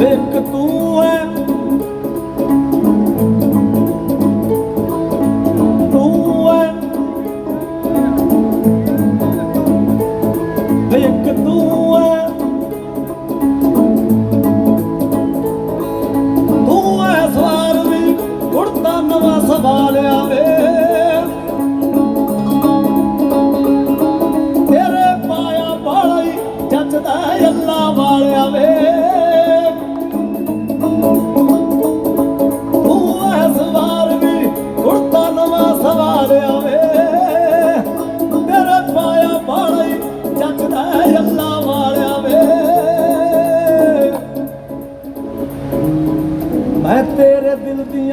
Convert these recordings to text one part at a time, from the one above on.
ਇੱਕ ਤੂੰ ਐ। ਸਵਾਰ ਵੀ ਕੁੜਤਾ ਨਵਾਂ ਸਵਾਲਿਆ ਵੇ। ਜੱਜਦਾ ਅੱਲਾ ਵਾਲਿਆ ਵੇ।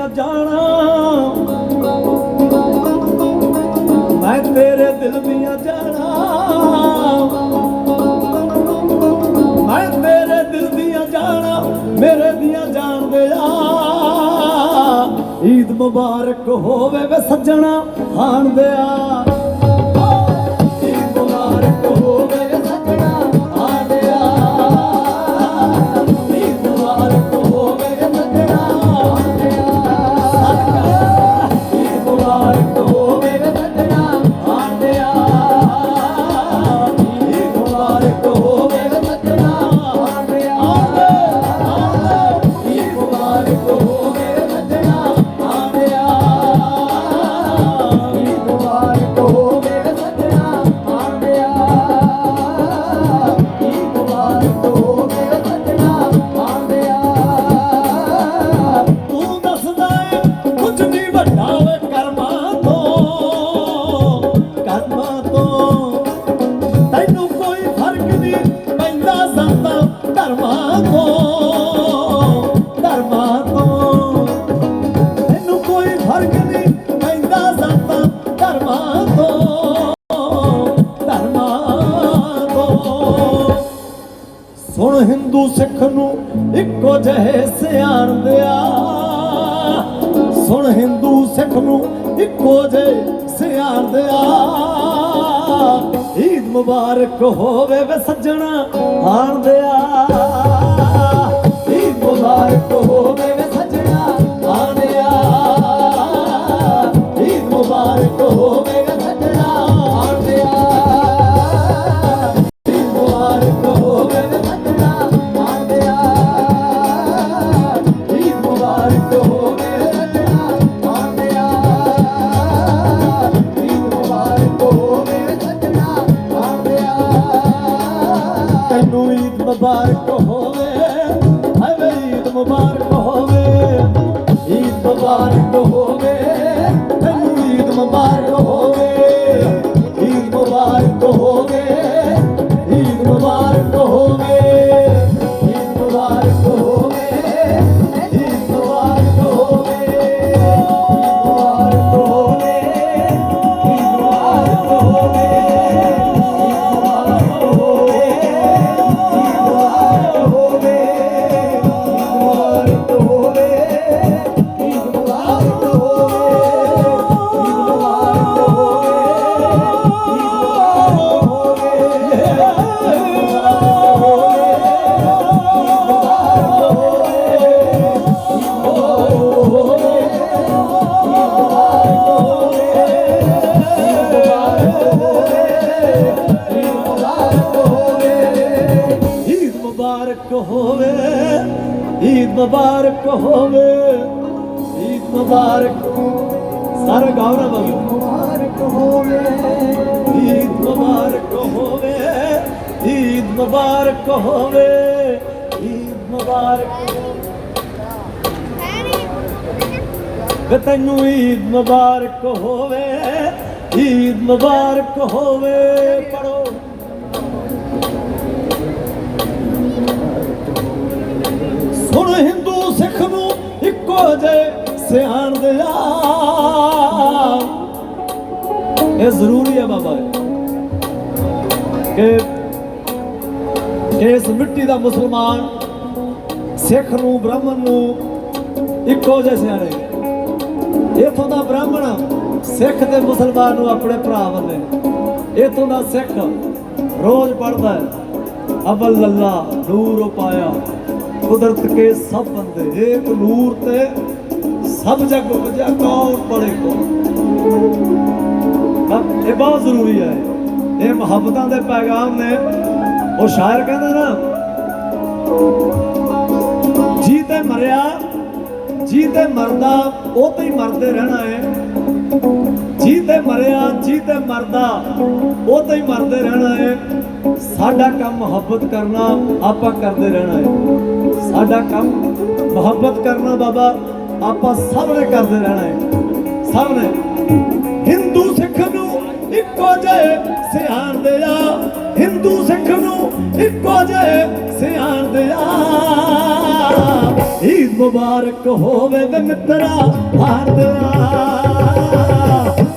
ਦਿਲ ਜਾਣਾ। ਮੈਂ ਤੇਰੇ ਦਿਲ ਦੀਆਂ ਜਾਣਾ ਮੈਂ ਤੇਰੇ ਦਿਲ ਦੀਆਂ ਜਾਣਾ ਮੇਰੇ ਦੀਆਂ ਜਾਣਦੇ ਆ। ਈਦ ਮੁਬਾਰਕ ਹੋਵੇ ਵੇ ਸੱਜਣਾ ਹਾਣ ਦਿਆ ਕਰਮਾਂ ਤੋਂ। ਤੈਨੂੰ ਕੋਈ ਫ਼ਰਕ ਨਹੀਂ ਪੈਂਦਾ ਸੰਤਾ ਧਰਮਾਂ ਤੋਂ। ਧਰਮਾਂ ਤੋਂ। ਤੈਨੂੰ ਕੋਈ ਫ਼ਰਕ ਨਹੀਂ ਪੈਂਦਾ ਸੰਤਾ ਧਰਮਾਂ ਤੋਂ। ਧਰਮਾਂ ਤੋਂ। ਸੁਣ ਹਿੰਦੂ ਸਿੱਖ ਨੂੰ ਇੱਕੋ ਜਿਹੇ ਸਿਆਣ ਦਿਆ। ਸੁਣ ਹਿੰਦੂ ਸਿੱਖ ਨੂੰ ਇੱਕੋ ਜਿਹੇ ਸਿਆਣ ਈਦ ਮੁਬਾਰਕ ਹੋਵੇ ਵੇ ਸੱਜਣਾ ਆਣ ਈਦ ਮੁਬਾਰਕ ਹੋਵੇ ਵੇ ਸੱਜਣਾ ਆਣ ਈਦ ਮੁਬਾਰਕ ਹੋਵੇ ਮੁਬਾਰਕ ਹੋਵੇ ਤੈਨੂੰ ਈਦ ਮੁਬਾਰਕ ਈਦ ਮੁਬਾਰਕ ਹੋਵੇ। ਈਦ ਮੁਬਾਰਕ। ਸਾਰੇ ਗਾਉ ਨਾ ਬੋਲੋ ਮੁਬਾਰਕ ਹੋਵੇ। ਈਦ ਮੁਬਾਰਕ ਹੋਵੇ। ਈਦ ਮੁਬਾਰਕ ਹੋਵੇ। ਈਦ ਮੁਬਾਰਕ। ਵੇ ਤੈਨੂੰ ਈਦ ਮੁਬਾਰਕ ਹੋਵੇ। ਈਦ ਮੁਬਾਰਕ ਹੋਵੇ। ਪੜੋ ਇੱਕੋ ਸਿਆਣ ਦਿਆ ਇਹ ਜ਼ਰੂਰੀ ਹੈ ਬਾਬਾ ਕਿ ਇਸ ਮਿੱਟੀ ਦਾ ਮੁਸਲਮਾਨ ਸਿੱਖ ਨੂੰ, ਬ੍ਰਾਹਮਣ ਨੂੰ ਇੱਕੋ ਜਿਹੇ ਸਿਆਣੇ ਇਥੋਂ ਦਾ ਬ੍ਰਾਹਮਣ ਸਿੱਖ ਤੇ ਮੁਸਲਮਾਨ ਨੂੰ ਆਪਣੇ ਭਰਾ ਮੰਨੇ ਇਥੋਂ ਦਾ ਸਿੱਖ ਰੋਜ਼ ਪੜਦਾ ਹੈ ਅਬਲ ਅੱਲਾ ਨੂਰ ਪਾਇਆ ਕੁਦਰਤ ਕੇ ਸਭ ਬੰਦੇ ਏਕ ਨੂਰ ਤੇ ਸਭ ਜਗ ਉਪਜਿਆ, ਕੌਣ ਪੜੇ ਕੋ ਇਹ ਬਹੁਤ ਜ਼ਰੂਰੀ ਹੈ। ਇਹ ਮੁਹੱਬਤਾਂ ਦੇ ਪੈਗਾਮ ਨੇ। ਉਹ ਸ਼ਾਇਰ ਕਹਿੰਦਾ ਨਾ, ਜੀ ਤੇ ਮਰਿਆ, ਜੀ ਤੇ ਮਰਦਾ, ਉਹ ਤੇ ਹੀ ਮਰਦੇ ਰਹਿਣਾ ਹੈ ਜੀ ਤੇ ਮਰਿਆ, ਜੀ ਤੇ ਮਰਦਾ, ਉਹ ਤੇ ਹੀ ਮਰਦੇ ਰਹਿਣਾ ਹੈ ਸਾਡਾ ਕੰਮ ਮੁਹੱਬਤ ਕਰਨਾ, ਆਪਾਂ ਕਰਦੇ ਰਹਿਣਾ ਹੈ ਸਾਡਾ ਕੰਮ ਮੁਹੱਬਤ ਕਰਨਾ ਬਾਬਾ, ਆਪਾਂ ਸਭ ਨੇ ਕਰਦੇ ਰਹਿਣਾ ਹੈ। ਸਭ ਨੇ ਹਿੰਦੂ ਸਿੱਖ ਨੂੰ ਇੱਕੋ ਜਿਹੇ ਸਿਆਣਦੇ ਆ। ਹਿੰਦੂ ਸਿੱਖ ਨੂੰ ਇੱਕੋ ਜਿਹੇ ਸਿਆਣਦੇ ਆ। ਈਦ ਮੁਬਾਰਕ ਹੋਵੇ ਵੇ ਮਿੱਤਰਾ ਹਾਰਦਿਆ ਈਦ